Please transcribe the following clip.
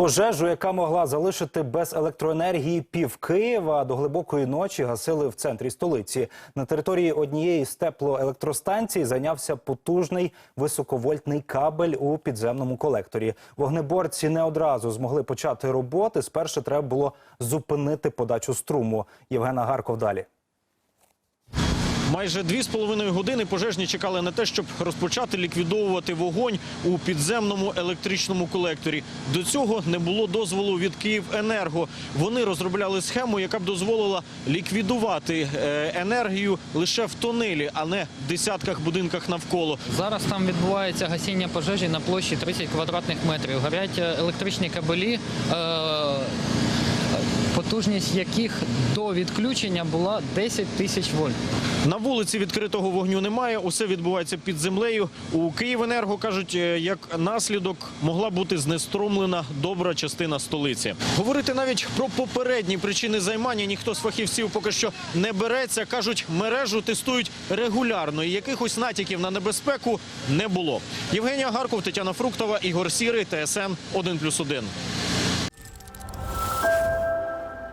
Пожежу, яка могла залишити без електроенергії пів Києва, до глибокої ночі гасили в центрі столиці. На території однієї з теплоелектростанцій зайнявся потужний високовольтний кабель у підземному колекторі. Вогнеборці не одразу змогли почати роботи. Спершу треба було зупинити подачу струму. Євгена Гарков далі. Майже дві з половиною години пожежні чекали на те, щоб розпочати ліквідовувати вогонь у підземному електричному колекторі. До цього не було дозволу від Київенерго. Вони розробляли схему, яка б дозволила ліквідувати е, енергію лише в тонелі, а не в десятках будинках навколо. Зараз там відбувається гасіння пожежі на площі 30 квадратних метрів. Горять е, електричні кабелі, е, потужність яких до відключення була 10 тисяч вольт. На вулиці відкритого вогню немає. Усе відбувається під землею. У Київенерго кажуть, е, як наслідок могла бути знеструмлена добра частина столиці. Говорити навіть про попередні причини займання ніхто з фахівців поки що не береться. кажуть, мережу тестують регулярно. І якихось натяків на небезпеку не було. Євгенія Гарков, Тетяна Фруктова, Ігор Сірий, ТСН 1+,1.